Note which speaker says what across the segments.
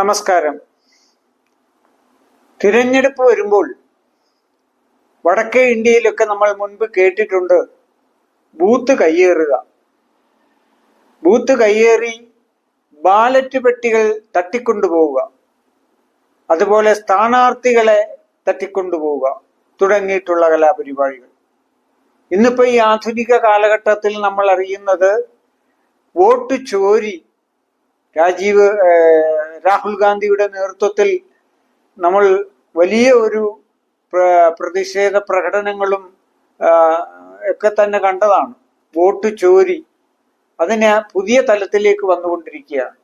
Speaker 1: നമസ്കാരം. തിരഞ്ഞെടുപ്പ് വരുമ്പോൾ വടക്കേ ഇന്ത്യയിലൊക്കെ നമ്മൾ മുൻപ് കേട്ടിട്ടുണ്ട് ബൂത്ത് കയ്യേറുക. ബൂത്ത് കയ്യേറി ബാലറ്റ് പെട്ടികൾ തട്ടിക്കൊണ്ടുപോവുക. അതുപോലെ സ്ഥാനാർത്ഥികളെ തട്ടിക്കൊണ്ടുപോവുക തുടങ്ങിയിട്ടുള്ള കലാപരിപാടികൾ. ഇന്നിപ്പോ ഈ ആധുനിക കാലഘട്ടത്തിൽ നമ്മൾ അറിയുന്നത് വോട്ട് ചോരി രാജീവ് രാഹുൽ ഗാന്ധിയുടെ നേതൃത്വത്തിൽ നമ്മൾ വലിയ ഒരു പ്രതിഷേധ പ്രകടനങ്ങളും ഒക്കെ തന്നെ കണ്ടതാണ്. വോട്ട് ചോരി അതിന് പുതിയ തലത്തിലേക്ക് വന്നുകൊണ്ടിരിക്കുകയാണ്.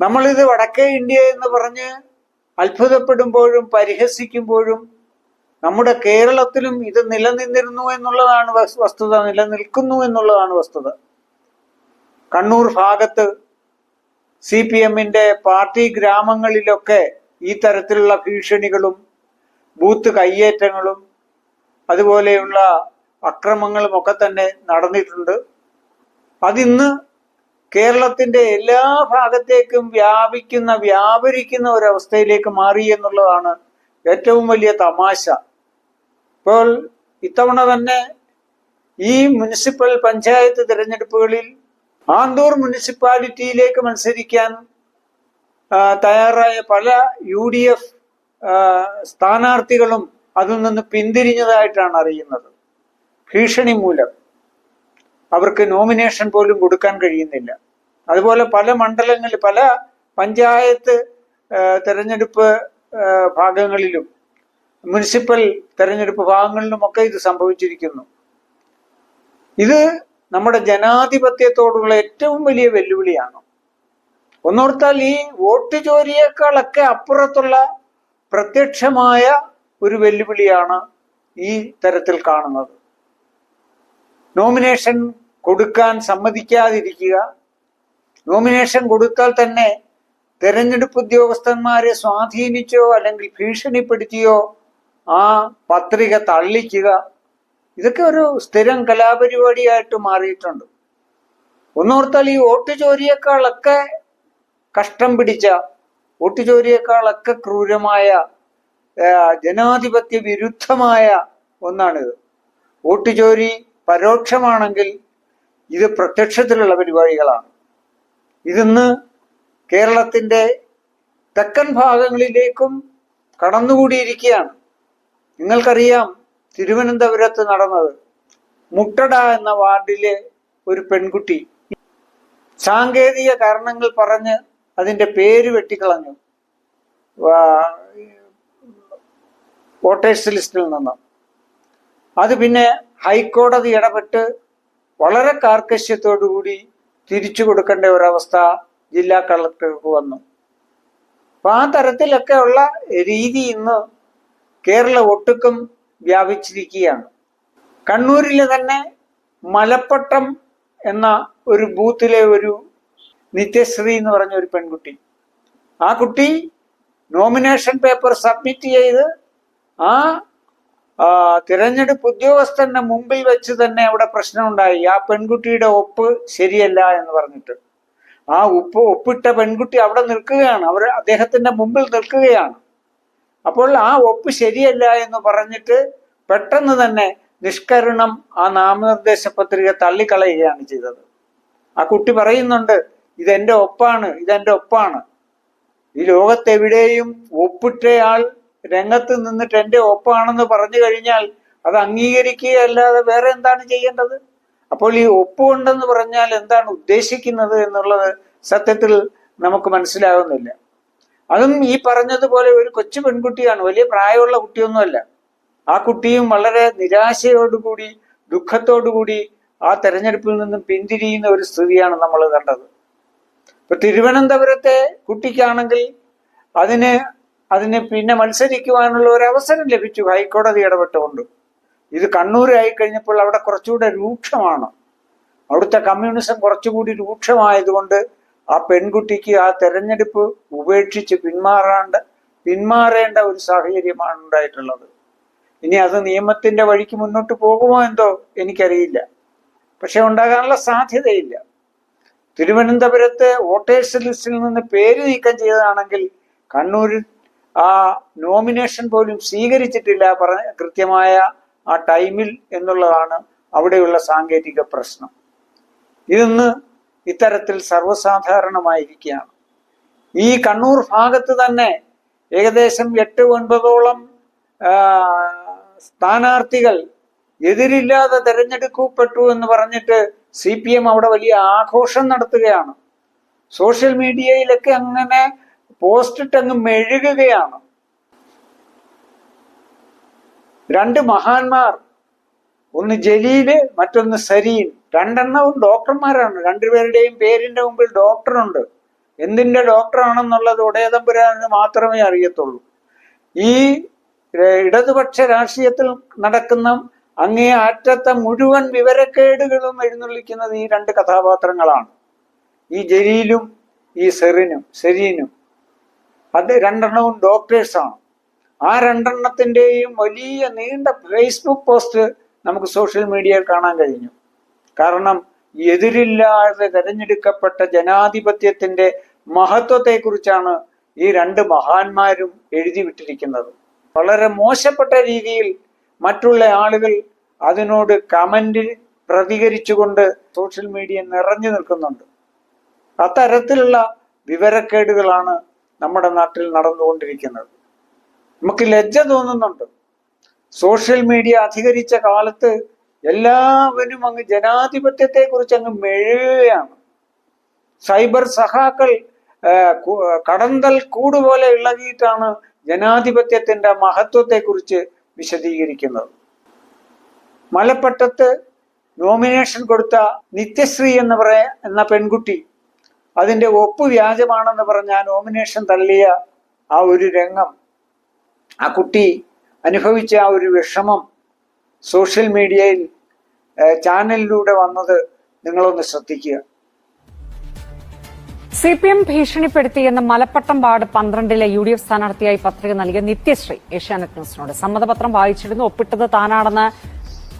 Speaker 1: നമ്മളിത് വടക്കേ ഇന്ത്യ എന്ന് പറഞ്ഞ് അത്ഭുതപ്പെടുമ്പോഴും പരിഹസിക്കുമ്പോഴും നമ്മുടെ കേരളത്തിലും ഇത് നിലനിന്നിരുന്നു എന്നുള്ളതാണ് വസ്- വസ്തുത നിലനിൽക്കുന്നു എന്നുള്ളതാണ് വസ്തുത. കണ്ണൂർ ഭാഗത്ത് സി പി എമ്മിന്റെ പാർട്ടി ഗ്രാമങ്ങളിലൊക്കെ ഈ തരത്തിലുള്ള ഭീഷണികളും ബൂത്ത് കയ്യേറ്റങ്ങളും അതുപോലെയുള്ള അക്രമങ്ങളും ഒക്കെ തന്നെ നടന്നിട്ടുണ്ട്. അതിന്ന് കേരളത്തിന്റെ എല്ലാ ഭാഗത്തേക്കും വ്യാപിക്കുന്ന വ്യാപരിക്കുന്ന ഒരവസ്ഥയിലേക്ക് മാറി എന്നുള്ളതാണ് ഏറ്റവും വലിയ തമാശ. ഇപ്പോൾ ഇത്തവണ തന്നെ ഈ മുനിസിപ്പൽ പഞ്ചായത്ത് തിരഞ്ഞെടുപ്പുകളിൽ ആന്തൂർ മുനിസിപ്പാലിറ്റിയിലേക്ക് മത്സരിക്കാൻ തയ്യാറായ പല യു ഡി എഫ് സ്ഥാനാർത്ഥികളും അതിൽ നിന്ന് പിന്തിരിഞ്ഞതായിട്ടാണ് അറിയുന്നത്. ഭീഷണി മൂലം. അവർക്ക് നോമിനേഷൻ പോലും കൊടുക്കാൻ കഴിയുന്നില്ല. അതുപോലെ പല മണ്ഡലങ്ങളിൽ പല പഞ്ചായത്ത് തെരഞ്ഞെടുപ്പ് ഭാഗങ്ങളിലും മുനിസിപ്പൽ തെരഞ്ഞെടുപ്പ് ഭാഗങ്ങളിലുമൊക്കെ ഇത് സംഭവിച്ചിരിക്കുന്നു. ഇത് നമ്മുടെ ജനാധിപത്യത്തോടുള്ള ഏറ്റവും വലിയ വെല്ലുവിളിയാണ്. ഒന്നോർത്താൽ ഈ വോട്ട് ചോരിയേക്കാളൊക്കെ അപ്പുറത്തുള്ള പ്രത്യക്ഷമായ ഒരു വെല്ലുവിളിയാണ് ഈ തരത്തിൽ കാണുന്നത്. നോമിനേഷൻ കൊടുക്കാൻ സമ്മതിക്കാതിരിക്കുക. നോമിനേഷൻ കൊടുത്താൽ തന്നെ തെരഞ്ഞെടുപ്പ് ഉദ്യോഗസ്ഥന്മാരെ സ്വാധീനിച്ചോ അല്ലെങ്കിൽ ഭീഷണിപ്പെടുത്തിയോ ആ പത്രിക തള്ളിക്കുക. ഇതൊക്കെ ഒരു സ്ഥിരം കലാപരിപാടിയായിട്ട് മാറിയിട്ടുണ്ട്. ഒന്നോർത്താൽ ഈ വോട്ട് ചോരിയേക്കാളൊക്കെ കഷ്ടം പിടിച്ച വോട്ട് ചോരിയേക്കാളൊക്കെ ക്രൂരമായ ജനാധിപത്യ വിരുദ്ധമായ ഒന്നാണിത്. വോട്ട് ചോരി പരോക്ഷമാണെങ്കിൽ ഇത് പ്രത്യക്ഷത്തിലുള്ള പരിപാടികളാണ്. ഇതിന്ന് കേരളത്തിന്റെ തെക്കൻ ഭാഗങ്ങളിലേക്കും കടന്നുകൂടിയിരിക്കുകയാണ്. നിങ്ങൾക്കറിയാം തിരുവനന്തപുരത്ത് നടന്നത്. മുട്ടട എന്ന വാർഡിലെ ഒരു പെൺകുട്ടി സാങ്കേതിക കാരണങ്ങൾ പറഞ്ഞ് അതിന്റെ പേര് വെട്ടിക്കളഞ്ഞു. വോട്ടേഴ്സ് ലിസ്റ്റിൽ നിന്ന്. അത് പിന്നെ ഹൈക്കോടതി ഇടപെട്ട് വളരെ കാർക്കശ്യത്തോടുകൂടി തിരിച്ചു കൊടുക്കേണ്ട ഒരവസ്ഥ ജില്ലാ കളക്ടർക്ക് വന്നു. അപ്പൊ ആ തരത്തിലൊക്കെ ഉള്ള രീതി ഇന്ന് കേരള ഒട്ടുക്കും വ്യാപിച്ചിരിക്കുകയാണ്. കണ്ണൂരിലെ തന്നെ മലപ്പട്ടം എന്ന ഒരു ബൂത്തിലെ ഒരു നിത്യശ്രീ എന്ന് പറഞ്ഞ ഒരു പെൺകുട്ടി. ആ കുട്ടി നോമിനേഷൻ പേപ്പർ സബ്മിറ്റ് ചെയ്ത് ആ തിരഞ്ഞെടുപ്പ് ഉദ്യോഗസ്ഥന്റെ മുമ്പിൽ വെച്ച് തന്നെ അവിടെ പ്രശ്നമുണ്ടായി. ആ പെൺകുട്ടിയുടെ ഒപ്പ് ശരിയല്ല എന്ന് പറഞ്ഞിട്ട്. ആ ഉപ്പ് ഒപ്പിട്ട പെൺകുട്ടി അവിടെ നിൽക്കുകയാണ്. അവർ അദ്ദേഹത്തിന്റെ മുമ്പിൽ നിൽക്കുകയാണ്. അപ്പോൾ ആ ഒപ്പ് ശരിയല്ല എന്ന് പറഞ്ഞിട്ട് പെട്ടെന്ന് തന്നെ നിഷ്കരണം ആ നാമനിർദ്ദേശ പത്രിക തള്ളിക്കളയുകയാണ് ചെയ്തത്. ആ കുട്ടി പറയുന്നുണ്ട് ഇതെന്റെ ഒപ്പാണ് ഇതെന്റെ ഒപ്പാണ്. ഈ ലോകത്തെവിടെയും ഒപ്പിട്ടയാൾ രംഗത്ത് നിന്നിട്ട് എന്റെ ഒപ്പാണെന്ന് പറഞ്ഞു കഴിഞ്ഞാൽ അത് അംഗീകരിക്കുകയല്ലാതെ വേറെ എന്താണ് ചെയ്യേണ്ടത്? അപ്പോൾ ഈ ഒപ്പുണ്ടെന്ന് പറഞ്ഞാൽ എന്താണ് ഉദ്ദേശിക്കുന്നത് എന്നുള്ളത് സത്യത്തിൽ നമുക്ക് മനസ്സിലാകുന്നില്ല അതും ഈ പറഞ്ഞതുപോലെ ഒരു കൊച്ചു പെൺകുട്ടിയാണ്. വലിയ പ്രായമുള്ള കുട്ടിയൊന്നുമല്ല. ആ കുട്ടിയും വളരെ നിരാശയോടുകൂടി ദുഃഖത്തോടുകൂടി ആ തെരഞ്ഞെടുപ്പിൽ നിന്നും പിന്തിരിയുന്ന ഒരു സ്ഥിതിയാണ് നമ്മൾ കണ്ടത്. ഇപ്പൊ തിരുവനന്തപുരത്തെ കുട്ടിക്കാണെങ്കിൽ അതിന് അതിന് പിന്നെ മത്സരിക്കുവാനുള്ള ഒരു അവസരം ലഭിച്ചു. ഹൈക്കോടതി ഇടപെട്ടുകൊണ്ട്. ഇത് കണ്ണൂരായി കഴിഞ്ഞപ്പോൾ അവിടെ കുറച്ചുകൂടെ രൂക്ഷമാണ്. അവിടുത്തെ കമ്മ്യൂണിസം കുറച്ചുകൂടി രൂക്ഷമായതുകൊണ്ട് ആ പെൺകുട്ടിക്ക് ആ തെരഞ്ഞെടുപ്പ് ഉപേക്ഷിച്ച് പിന്മാറാണ്ട് പിന്മാറേണ്ട ഒരു സാഹചര്യമാണ് ഉണ്ടായിട്ടുള്ളത്. ഇനി അത് നിയമത്തിന്റെ വഴിക്ക് മുന്നോട്ട് പോകുമോ എന്തോ എനിക്കറിയില്ല. പക്ഷെ ഉണ്ടാകാനുള്ള സാധ്യതയില്ല. തിരുവനന്തപുരത്ത് വോട്ടേഴ്സ് ലിസ്റ്റിൽ നിന്ന് പേര് നീക്കം ചെയ്തതാണെങ്കിൽ കണ്ണൂരിൽ ആ നോമിനേഷൻ പോലും സ്വീകരിച്ചിട്ടില്ല പറഞ്ഞ കൃത്യമായ ആ ടൈമിൽ എന്നുള്ളതാണ് അവിടെയുള്ള സാങ്കേതിക പ്രശ്നം. ഇതൊന്ന് ഇത്തരത്തിൽ സർവസാധാരണമായിരിക്കുകയാണ്. ഈ കണ്ണൂർ ഭാഗത്ത് തന്നെ ഏകദേശം എട്ട് ഒൻപതോളം സ്ഥാനാർത്ഥികൾ എതിരില്ലാതെ തെരഞ്ഞെടുക്കപ്പെട്ടു എന്ന് പറഞ്ഞിട്ട് സി പി എം അവിടെ വലിയ ആഘോഷം നടത്തുകയാണ്. സോഷ്യൽ മീഡിയയിലൊക്കെ അങ്ങനെ പോസ്റ്റിട്ട് അങ്ങ് മെഴുകുകയാണ്. രണ്ട് മഹാന്മാർ ഒന്ന് ജലീൽ മറ്റൊന്ന് സരീൻ. രണ്ടെണ്ണവും ഡോക്ടർമാരാണ്. രണ്ടുപേരുടെയും പേരിന്റെ മുമ്പിൽ ഡോക്ടറുണ്ട്. എന്തിന്റെ ഡോക്ടറാണെന്നുള്ളത് ഉടയതമ്പുരാന് മാത്രമേ അറിയത്തുള്ളൂ. ഈ ഇടതുപക്ഷ രാഷ്ട്രീയത്തിൽ നടക്കുന്ന അങ്ങേ അറ്റത്തെ മുഴുവൻ വിവരക്കേടുകളും എഴുന്നള്ളിക്കുന്നത് ഈ രണ്ട് കഥാപാത്രങ്ങളാണ്. ഈ ജലീലും ഈ സെറിനും സെരീനും. അത് രണ്ടെണ്ണവും ഡോക്ടേഴ്സാണ്. ആ രണ്ടെണ്ണത്തിന്റെയും വലിയ നീണ്ട ഫേസ്ബുക്ക് പോസ്റ്റ് നമുക്ക് സോഷ്യൽ മീഡിയയിൽ കാണാൻ കഴിഞ്ഞു. കാരണം എതിരില്ലാതെ തെരഞ്ഞെടുക്കപ്പെട്ട ജനാധിപത്യത്തിന്റെ മഹത്വത്തെക്കുറിച്ചാണ് ഈ രണ്ട് മഹാന്മാരും എഴുതി വിട്ടിരിക്കുന്നത്. വളരെ മോശപ്പെട്ട രീതിയിൽ മറ്റുള്ള ആളുകൾ അതിനോട് കമന്റ് പ്രതികരിച്ചുകൊണ്ട് സോഷ്യൽ മീഡിയ നിറഞ്ഞു നിൽക്കുന്നുണ്ട്. അത്തരത്തിലുള്ള വിവരക്കേടുകളാണ് നമ്മുടെ നാട്ടിൽ നടന്നുകൊണ്ടിരിക്കുന്നത്. നമുക്ക് ലജ്ജ തോന്നുന്നുണ്ട്. സോഷ്യൽ മീഡിയ അധികരിച്ച കാലത്ത് എല്ലാവരും അങ്ങ് ജനാധിപത്യത്തെ കുറിച്ച് അങ്ങ് മെഴുകയാണ് സൈബർ സഹാക്കൾ കടന്തൽ കൂട് പോലെ ഇളകിയിട്ടാണ് ജനാധിപത്യത്തിന്റെ മഹത്വത്തെക്കുറിച്ച് വിശദീകരിക്കുന്നത്. മലപ്പട്ടത്ത് നോമിനേഷൻ കൊടുത്ത നിത്യശ്രീ എന്ന് പറയ എന്ന പെൺകുട്ടി അതിന്റെ ഒപ്പ് വ്യാജമാണെന്ന് പറഞ്ഞ ആ നോമിനേഷൻ തള്ളിയ ആ ഒരു രംഗം ആ കുട്ടി അനുഭവിച്ച ആ ഒരു വിഷമം സോഷ്യൽ മീഡിയയിൽ ചാനലിലൂടെ വന്നത് നിങ്ങളൊന്ന് ശ്രദ്ധിക്കുക.
Speaker 2: സി പി എം ഭീഷണിപ്പെടുത്തിയെന്ന് മലപ്പട്ടം വാർഡ് പന്ത്രണ്ടിലെ യു ഡി എഫ് സ്ഥാനാർത്ഥിയായി പത്രിക നൽകിയ നിത്യശ്രീ ഏഷ്യാനെറ്റ് ന്യൂസിനോട്. സമ്മതപത്രം വായിച്ചിരുന്നു ഒപ്പിട്ടത് താനാണെന്ന്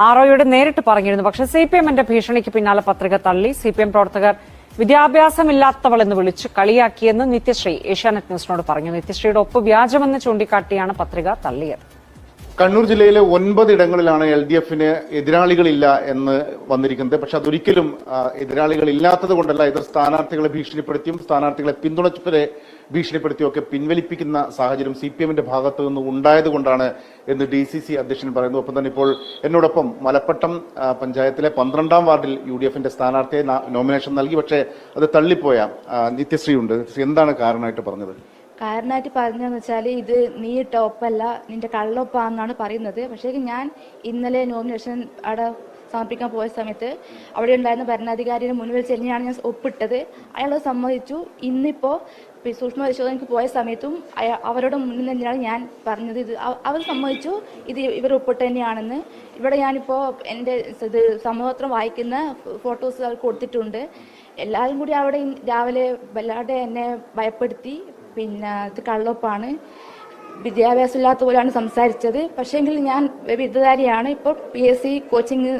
Speaker 2: ആർഒയോട് നേരിട്ട് പറഞ്ഞിരുന്നു. പക്ഷെ സി പി എമ്മിന്റെ ഭീഷണിക്ക് പിന്നാലെ പത്രിക തള്ളി. സി പി എം പ്രവർത്തകർ വിദ്യാഭ്യാസമില്ലാത്തവളെന്ന് വിളിച്ച് കളിയാക്കിയെന്ന് നിത്യശ്രീ ഏഷ്യാനെറ്റ് ന്യൂസിനോട് പറഞ്ഞു. നിത്യശ്രീയുടെ ഒപ്പ് വ്യാജമെന്ന് ചൂണ്ടിക്കാട്ടിയാണ് പത്രിക തള്ളിയത്.
Speaker 3: കണ്ണൂർ ജില്ലയിലെ ഒൻപത് ഇടങ്ങളിലാണ് എൽ ഡി എഫിന് എതിരാളികളില്ല എന്ന് വന്നിരിക്കുന്നത്. പക്ഷെ അതൊരിക്കലും ഇല്ലാത്തത് കൊണ്ടല്ല ഇത് സ്ഥാനാർത്ഥികളെ ഭീഷണിപ്പെടുത്തിയും സ്ഥാനാർത്ഥികളെ പിന്തുണച്ചവരെ ഭീഷണിപ്പെടുത്തിയും ഒക്കെ പിൻവലിപ്പിക്കുന്ന സാഹചര്യം സി പി എമ്മിന്റെ ഭാഗത്തു നിന്ന് ഉണ്ടായത് കൊണ്ടാണ് എന്ന് ഡി സി സി അധ്യക്ഷൻ പറയുന്നു. ഒപ്പം തന്നെ ഇപ്പോൾ എന്നോടൊപ്പം മലപ്പട്ടം പഞ്ചായത്തിലെ പന്ത്രണ്ടാം വാർഡിൽ യു ഡി എഫിന്റെ സ്ഥാനാർത്ഥിയെ നോമിനേഷൻ നൽകി. പക്ഷേ അത് തള്ളിപ്പോയ ആ, നിത്യശ്രീ ഉണ്ട് എന്താണ് കാരണമായിട്ട് പറഞ്ഞത്?
Speaker 4: കാരണമായിട്ട് പറഞ്ഞതെന്ന് വെച്ചാൽ ഇത് നീ ടോപ്പല്ല നിന്റെ കള്ളൊപ്പാന്നാണ് പറയുന്നത്. പക്ഷേ ഞാൻ ഇന്നലെ നോമിനേഷൻ അവിടെ സമർപ്പിക്കാൻ പോയ സമയത്ത് അവിടെ ഉണ്ടായിരുന്ന ഭരണാധികാരിയുടെ മുന്നിൽ തന്നെയാണ് ഞാൻ ഒപ്പിട്ടത്. അയാൾ സമ്മതിച്ചു. ഇന്നിപ്പോൾ സൂക്ഷ്മ പരിശോധനയ്ക്ക് പോയ സമയത്തും അവരുടെ മുന്നിൽ തന്നെയാണ് ഞാൻ പറഞ്ഞത് ഇത്. അവ- അവർ സമ്മതിച്ചു. ഇത് ഇവർ ഒപ്പിട്ട് തന്നെയാണെന്ന്. ഇവിടെ ഞാനിപ്പോൾ എന്റെ ഇത് സമ്മതപത്രം വായിക്കുന്ന ഫോട്ടോസ് അവർ കൊടുത്തിട്ടുണ്ട്. എല്ലാവരും കൂടി അവിടെ രാവിലെ വല്ലാതെ എന്നെ ഭയപ്പെടുത്തി. പിന്നെ ഇത് കള്ളൊപ്പാണ്. വിദ്യാഭ്യാസം ഇല്ലാത്ത പോലെയാണ് സംസാരിച്ചത്. പക്ഷേങ്കിൽ ഞാൻ ബിരുദധാരിയാണ് ഇപ്പോൾ പി എസ് സി കോച്ചിങ്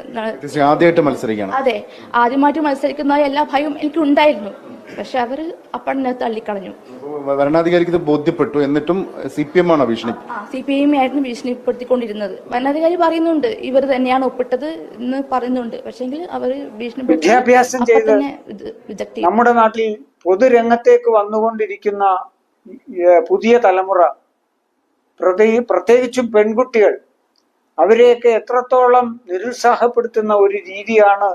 Speaker 3: ആദ്യമായിട്ട് മത്സരിക്കണം
Speaker 4: അതെ. ആദ്യമായിട്ട് മത്സരിക്കുന്ന എല്ലാ ഭയവും എനിക്ക് ഉണ്ടായിരുന്നു പക്ഷെ അവർ അപ്പണ്ണെ തള്ളിക്കളഞ്ഞു.
Speaker 3: ഭരണാധികാരിക്ക് ഇത് ബോധ്യപ്പെട്ടു. എന്നിട്ടും സി പി എം ആണോ ഭീഷണി
Speaker 4: സി പി എം ആയിരുന്നു ഭീഷണിപ്പെടുത്തിക്കൊണ്ടിരുന്നത്. ഭരണാധികാരി പറയുന്നുണ്ട് ഇവർ തന്നെയാണ് ഒപ്പിട്ടത് എന്ന് പറയുന്നുണ്ട്. പക്ഷെങ്കിൽ അവർ ഭീഷണിപ്പെടുത്തി
Speaker 1: നമ്മുടെ നാട്ടിൽ പൊതുരംഗത്തേക്ക് വന്നുകൊണ്ടിരിക്കുന്ന പുതിയ തലമുറ. പ്രതി പ്രത്യേകിച്ചും പെൺകുട്ടികൾ. അവരെയൊക്കെ എത്രത്തോളം നിരുത്സാഹപ്പെടുത്തുന്ന ഒരു രീതിയാണ്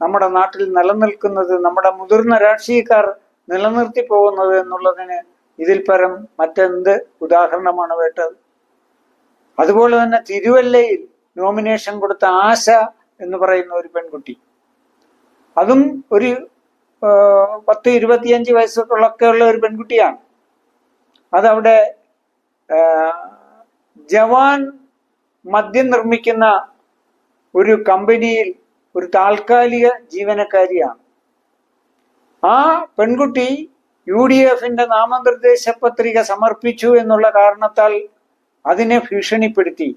Speaker 1: നമ്മുടെ നാട്ടിൽ നിലനിൽക്കുന്നത് നമ്മുടെ മുതിർന്ന രാഷ്ട്രീയക്കാർ നിലനിർത്തി പോകുന്നത് എന്നുള്ളതിന് ഇതിൽ പരം മറ്റെന്ത് ഉദാഹരണമാണ് വേണ്ടത്? അതുപോലെ തന്നെ തിരുവല്ലയിൽ നോമിനേഷൻ കൊടുത്ത ആശ എന്ന് പറയുന്ന ഒരു പെൺകുട്ടി. അതും ഒരു പത്ത് ഇരുപത്തിയഞ്ച് വയസ്സൊക്കെ ഉള്ള ഒരു പെൺകുട്ടിയാണ്. അതവിടെ ജവാൻ മദ്യം നിർമ്മിക്കുന്ന ഒരു കമ്പനിയിൽ ഒരു താൽക്കാലിക ജീവനക്കാരിയാണ്. ആ പെൺകുട്ടി യു ഡി എഫിന്റെ നാമനിർദ്ദേശ പത്രിക സമർപ്പിച്ചു എന്നുള്ള കാരണത്താൽ അതിനെ ഭീഷണിപ്പെടുത്തി.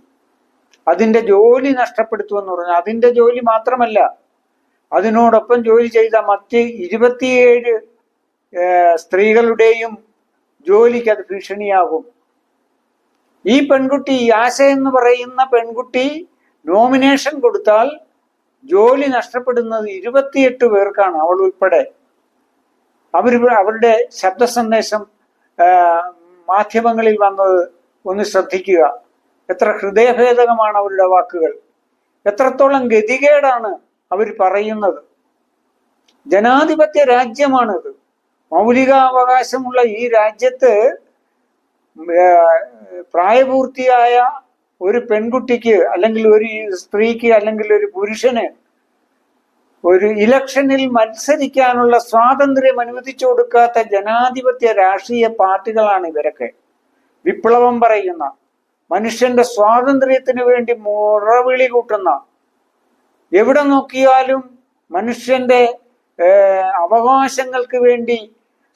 Speaker 1: അതിന്റെ ജോലി നഷ്ടപ്പെടുത്തുമെന്ന് പറഞ്ഞു. അതിന്റെ ജോലി മാത്രമല്ല അതിനോടൊപ്പം ജോലി ചെയ്ത മറ്റ് ഇരുപത്തിയേഴ് സ്ത്രീകളുടെയും ജോലിക്ക് അത് ഭീഷണിയാകും. ഈ പെൺകുട്ടി ആശ എന്ന് പറയുന്ന പെൺകുട്ടി നോമിനേഷൻ കൊടുത്താൽ ജോലി നഷ്ടപ്പെടുന്നത് ഇരുപത്തിയെട്ട് പേർക്കാണ് അവൾ ഉൾപ്പെടെ. അവർ അവരുടെ ശബ്ദ സന്ദേശം മാധ്യമങ്ങളിൽ വന്നത് ഒന്ന് ശ്രദ്ധിക്കുക. എത്ര ഹൃദയഭേദകമാണ് അവരുടെ വാക്കുകൾ. എത്രത്തോളം ഗതികേടാണ് അവർ പറയുന്നത്. ജനാധിപത്യ രാജ്യമാണിത്. മൗലികാവകാശമുള്ള ഈ രാജ്യത്ത് പ്രായപൂർത്തിയായ ഒരു പെൺകുട്ടിക്ക് അല്ലെങ്കിൽ ഒരു സ്ത്രീക്ക് അല്ലെങ്കിൽ ഒരു പുരുഷന് ഒരു ഇലക്ഷനിൽ മത്സരിക്കാനുള്ള സ്വാതന്ത്ര്യം അനുവദിച്ചു കൊടുക്കാത്ത ജനാധിപത്യ രാഷ്ട്രീയ പാർട്ടികളാണ് ഇവരൊക്കെ. വിപ്ലവം പറയുന്ന മനുഷ്യന്റെ സ്വാതന്ത്ര്യത്തിന് വേണ്ടി മുറവിളി കൂട്ടുന്ന എവിടെ നോക്കിയാലും മനുഷ്യന്റെ അവകാശങ്ങൾക്ക് വേണ്ടി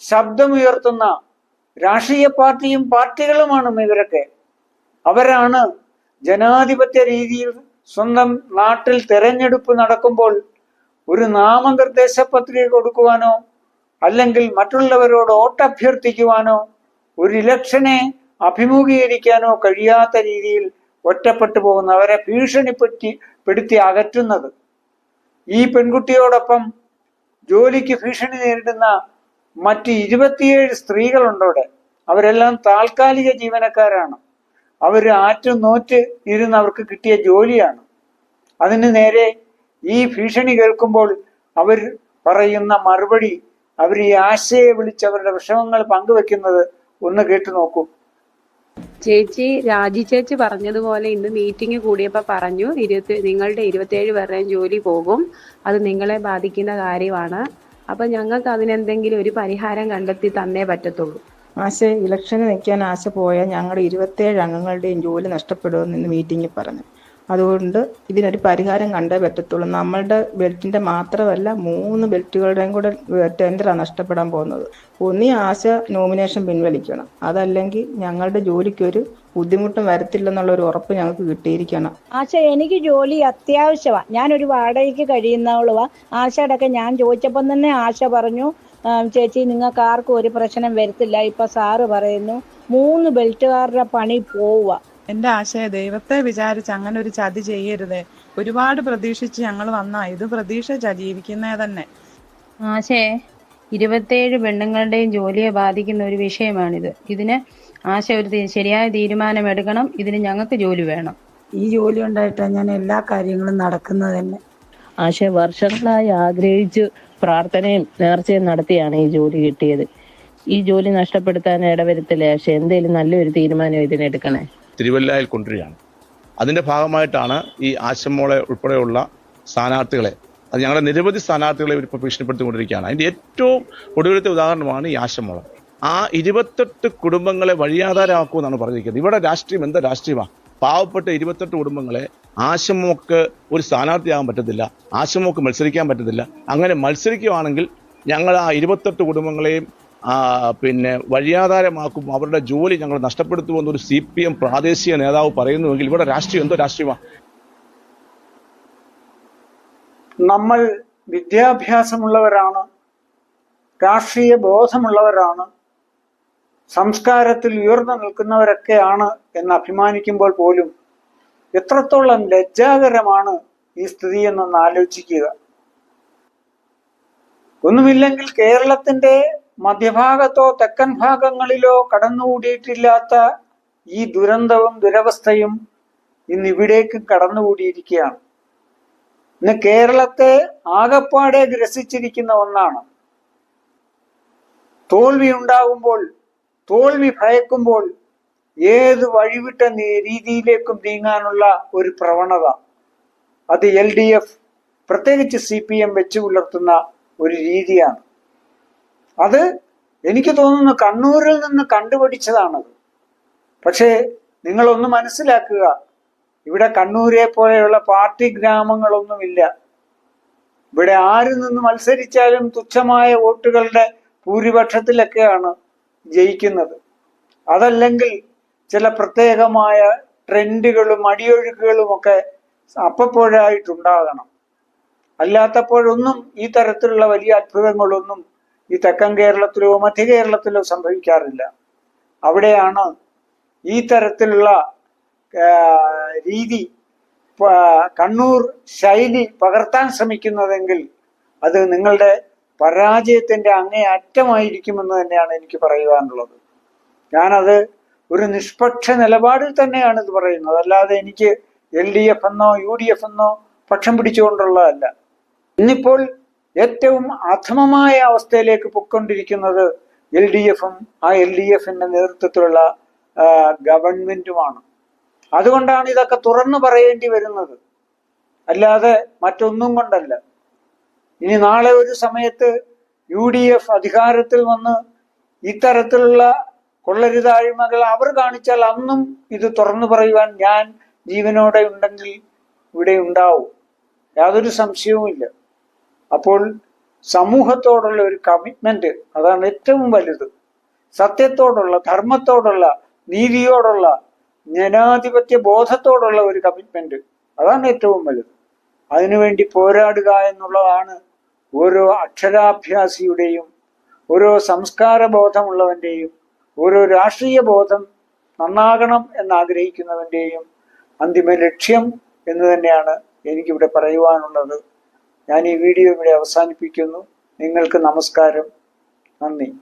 Speaker 1: ശബ്ദമുയർത്തുന്ന രാഷ്ട്രീയ പാർട്ടിയും പാർട്ടികളുമാണ് ഇവരൊക്കെ. അവരാണ് ജനാധിപത്യ രീതിയിൽ സ്വന്തം നാട്ടിൽ തെരഞ്ഞെടുപ്പ് നടക്കുമ്പോൾ ഒരു നാമനിർദ്ദേശ പത്രിക കൊടുക്കുവാനോ അല്ലെങ്കിൽ മറ്റുള്ളവരോട് വോട്ടഭ്യർത്ഥിക്കുവാനോ ഒരു ഇലക്ഷനെ അഭിമുഖീകരിക്കാനോ കഴിയാത്ത രീതിയിൽ ഒറ്റപ്പെട്ടു പോകുന്ന അവരെ ഭീഷണിപ്പെട്ടി പെടുത്തി അകറ്റുന്നത്. ഈ പെൺകുട്ടിയോടൊപ്പം ജോലിക്ക് ഭീഷണി നേരിടുന്ന മറ്റ് ഇരുപത്തിയേഴ് സ്ത്രീകളുണ്ട് അവിടെ അവരെല്ലാം താൽക്കാലിക ജീവനക്കാരാണ്. അവർ ആറ്റും നോറ്റ് ഇരുന്ന് അവർക്ക് കിട്ടിയ ജോലിയാണ്. അതിന് നേരെ ഈ ഭീഷണി കേൾക്കുമ്പോൾ അവർ പറയുന്ന മറുപടി അവർ ഈ ആശയെ വിളിച്ച് അവരുടെ വിഷമങ്ങൾ പങ്കുവെക്കുന്നത് ഒന്ന് കേട്ടു നോക്കൂ.
Speaker 5: ചേച്ചി രാജി ചേച്ചി പറഞ്ഞതുപോലെ ഇന്ന് മീറ്റിംഗ് കൂടിയപ്പോൾ പറഞ്ഞു ഇരുപത്തി നിങ്ങളുടെ ഇരുപത്തിയേഴ് പേരുടെയും ജോലി പോകും. അത് നിങ്ങളെ ബാധിക്കുന്ന കാര്യമാണ്. അപ്പൊ ഞങ്ങൾക്ക് അതിനെന്തെങ്കിലും ഒരു പരിഹാരം കണ്ടെത്തി തന്നേ പറ്റത്തുള്ളൂ.
Speaker 6: ആശ ഇലക്ഷന് നിൽക്കാൻ ആശ പോയ ഞങ്ങളുടെ ഇരുപത്തേഴ് അംഗങ്ങളുടെയും ജോലി നഷ്ടപ്പെടുമെന്ന് ഇന്ന് മീറ്റിംഗിൽ പറഞ്ഞു. അതുകൊണ്ട് ഇതിനൊരു പരിഹാരം കണ്ടേ പറ്റത്തുള്ളൂ. നമ്മളുടെ ബെൽറ്റിന്റെ മാത്രമല്ല മൂന്ന് ബെൽറ്റുകളുടെയും കൂടെ ടെൻഡറാണ് നഷ്ടപ്പെടാൻ പോകുന്നത്. ഒന്നീ ആശ നോമിനേഷൻ പിൻവലിക്കണം. അതല്ലെങ്കിൽ ഞങ്ങളുടെ ജോലിക്കൊരു ബുദ്ധിമുട്ടും വരത്തില്ലെന്നുള്ള ഒരു ഉറപ്പ് ഞങ്ങൾക്ക് കിട്ടിയിരിക്കണം
Speaker 7: ആശ എനിക്ക് ജോലി അത്യാവശ്യമാണ് ഞാനൊരു വാടകയ്ക്ക് കഴിയുന്നവളുവാ. ആശയുടെയൊക്കെ ഞാൻ ചോദിച്ചപ്പം തന്നെ ആശ പറഞ്ഞു ചേച്ചി നിങ്ങൾക്ക് ആർക്കും ഒരു പ്രശ്നം വരത്തില്ല. ഇപ്പൊ സാറ് പറയുന്നു മൂന്ന് ബെൽറ്റുകാരുടെ പണി പോവുക
Speaker 8: എന്റെ ആശയ ദൈവത്തെ വിചാരിച്ച് അങ്ങനെ ഒരു ചതി ചെയ്യരുതേ. ഒരുപാട് പ്രതീക്ഷിച്ച് ഞങ്ങൾ വന്നാ ഇത് പ്രതീക്ഷിച്ചാ ജീവിക്കുന്നേ തന്നെ.
Speaker 5: ആശേ ഇരുപത്തേഴ് പെണ്ണുങ്ങളുടെയും ജോലിയെ ബാധിക്കുന്ന ഒരു വിഷയമാണിത്. ഇതിന് ആശ ഒരു ശരിയായ തീരുമാനം എടുക്കണം ഇതിന് ഞങ്ങൾക്ക് ജോലി വേണം.
Speaker 9: ഈ ജോലി ഉണ്ടായിട്ടാണ് ഞാൻ എല്ലാ കാര്യങ്ങളും നടക്കുന്നത് തന്നെ.
Speaker 10: ആശ വർഷങ്ങളായി ആഗ്രഹിച്ചു പ്രാർത്ഥനയും നേർച്ചയും നടത്തിയാണ് ഈ ജോലി കിട്ടിയത്. ഈ ജോലി നഷ്ടപ്പെടുത്താൻ ഇടവരുത്തില്ല ആശ? എന്തേലും നല്ലൊരു തീരുമാനം ഇതിനെടുക്കണേ?
Speaker 11: തിരുവല്ലയിൽ കൊണ്ടുവരികയാണ്. അതിന്റെ ഭാഗമായിട്ടാണ് ഈ ആശമോളെ ഉൾപ്പെടെയുള്ള സ്ഥാനാർത്ഥികളെ അത് ഞങ്ങളുടെ നിരവധി സ്ഥാനാർത്ഥികളെ ഇപ്പോൾ ഭീഷണിപ്പെടുത്തിക്കൊണ്ടിരിക്കുകയാണ്. അതിന്റെ ഏറ്റവും ഒടുവിലത്തെ ഉദാഹരണമാണ് ഈ ആശമോള ആ ഇരുപത്തെട്ട് കുടുംബങ്ങളെ വഴിയാധാരമാക്കുമെന്നാണ് പറഞ്ഞിരിക്കുന്നത്. ഇവിടെ രാഷ്ട്രീയം എന്താ രാഷ്ട്രീയമാണ് പാവപ്പെട്ട ഇരുപത്തെട്ട് കുടുംബങ്ങളെ ആശമോക്ക് ഒരു സ്ഥാനാർത്ഥിയാകാൻ പറ്റത്തില്ല ആശമോക്ക് മത്സരിക്കാൻ പറ്റത്തില്ല. അങ്ങനെ മത്സരിക്കുവാണെങ്കിൽ ഞങ്ങൾ ആ ഇരുപത്തെട്ട് കുടുംബങ്ങളെയും പിന്നെ വഴിയാധാരമാക്കും. അവരുടെ ജോലി ഞങ്ങൾ നഷ്ടപ്പെടുത്തുമെന്ന് ഒരു സി പി എം പ്രാദേശിക നേതാവ് പറയുന്നുവെങ്കിൽ ഇവിടെ രാഷ്ട്രീയം എന്തോ രാഷ്ട്രീയമാണ്
Speaker 1: നമ്മൾ വിദ്യാഭ്യാസമുള്ളവരാണ് രാഷ്ട്രീയ ബോധമുള്ളവരാണ് സംസ്കാരത്തിൽ ഉയർന്നു നിൽക്കുന്നവരൊക്കെയാണ് എന്ന് അഭിമാനിക്കുമ്പോൾ പോലും എത്രത്തോളം ലജ്ജാകരമാണ് ഈ സ്ഥിതി എന്നൊന്ന് ആലോചിക്കുക. ഒന്നുമില്ലെങ്കിൽ കേരളത്തിന്റെ മധ്യഭാഗത്തോ തെക്കൻ ഭാഗങ്ങളിലോ കടന്നുകൂടിയിട്ടില്ലാത്ത ഈ ദുരന്തവും ദുരവസ്ഥയും ഇന്ന് ഇവിടേക്ക് കടന്നുകൂടിയിരിക്കുകയാണ്. ഇന്ന് കേരളത്തെ ആകപ്പാടെ ഗ്രസിച്ചിരിക്കുന്ന ഒന്നാണ്. തോൽവി ഉണ്ടാകുമ്പോൾ തോൽവി ഭയക്കുമ്പോൾ ഏത് വഴിവിട്ട രീതിയിലേക്കും നീങ്ങാനുള്ള ഒരു പ്രവണത. അത് എൽ ഡി എഫ് പ്രത്യേകിച്ച് സി പി എം വെച്ച് പുലർത്തുന്ന ഒരു രീതിയാണ്. അത് എനിക്ക് തോന്നുന്നു കണ്ണൂരിൽ നിന്ന് കണ്ടുപിടിച്ചതാണത് പക്ഷേ നിങ്ങളൊന്ന് മനസ്സിലാക്കുക ഇവിടെ കണ്ണൂരെ പോലെയുള്ള പാർട്ടി ഗ്രാമങ്ങളൊന്നുമില്ല. ഇവിടെ ആരിൽ നിന്ന് മത്സരിച്ചാലും തുച്ഛമായ വോട്ടുകളുടെ ഭൂരിപക്ഷത്തിലൊക്കെയാണ് ജയിക്കുന്നത്. അതല്ലെങ്കിൽ ചില പ്രത്യേകമായ ട്രെൻഡുകളും അടിയൊഴുക്കുകളും ഒക്കെ അപ്പപ്പോഴായിട്ടുണ്ടാകണം. അല്ലാത്തപ്പോഴൊന്നും ഈ തരത്തിലുള്ള വലിയ അത്ഭുതങ്ങളൊന്നും ഈ തെക്കൻ കേരളത്തിലോ മധ്യ കേരളത്തിലോ സംഭവിക്കാറില്ല. അവിടെയാണ് ഈ തരത്തിലുള്ള രീതി കണ്ണൂർ ശൈലി പകർത്താൻ ശ്രമിക്കുന്നതെങ്കിൽ അത് നിങ്ങളുടെ പരാജയത്തിന്റെ അങ്ങേ അറ്റമായിരിക്കുമെന്ന് തന്നെയാണ് എനിക്ക് പറയുവാനുള്ളത് ഞാനത് ഒരു നിഷ്പക്ഷ നിലപാടിൽ തന്നെയാണ് ഇത് പറയുന്നത്. അല്ലാതെ എനിക്ക് എൽ ഡി എഫ് എന്നോ യു ഡി എഫ് എന്നോ പക്ഷം പിടിച്ചുകൊണ്ടുള്ളതല്ല. ഇന്നിപ്പോൾ ഏറ്റവും അധമമായ അവസ്ഥയിലേക്ക് പൊയ്ക്കൊണ്ടിരിക്കുന്നത് എൽ ഡി എഫും ആ എൽ ഡി എഫിന്റെ നേതൃത്വത്തിലുള്ള ഗവൺമെന്റുമാണ്. അതുകൊണ്ടാണ് ഇതൊക്കെ തുറന്നു പറയേണ്ടി വരുന്നത്. അല്ലാതെ മറ്റൊന്നും കൊണ്ടല്ല. ഇനി നാളെ ഒരു സമയത്ത് യു ഡി എഫ് അധികാരത്തിൽ വന്ന് ഇത്തരത്തിലുള്ള കൊള്ളരുതായ്മകൾ അവർ കാണിച്ചാൽ അന്നും ഇത് തുറന്നു പറയുവാൻ ഞാൻ ജീവനോടെ ഉണ്ടെങ്കിൽ ഇവിടെ ഉണ്ടാവും. യാതൊരു സംശയവുമില്ല. അപ്പോൾ സമൂഹത്തോടുള്ള ഒരു കമ്മിറ്റ്മെന്റ് അതാണ് ഏറ്റവും വലുത്. സത്യത്തോടുള്ള ധർമ്മത്തോടുള്ള നീതിയോടുള്ള ജനാധിപത്യ ബോധത്തോടുള്ള ഒരു കമ്മിറ്റ്മെന്റ് അതാണ് ഏറ്റവും വലുത്. അതിനുവേണ്ടി പോരാടുക എന്നുള്ളതാണ് ഓരോ അക്ഷരാഭ്യാസിയുടെയും ഓരോ സംസ്കാര ബോധമുള്ളവന്റെയും ഓരോ രാഷ്ട്രീയ ബോധം നന്നാകണം എന്നാഗ്രഹിക്കുന്നവന്റെയും അന്തിമ ലക്ഷ്യം എന്ന് തന്നെയാണ് എനിക്കിവിടെ പറയുവാനുള്ളത്. ഞാൻ ഈ വീഡിയോ ഇവിടെ അവസാനിപ്പിക്കുന്നു. നിങ്ങൾക്ക് നമസ്കാരം. നന്ദി.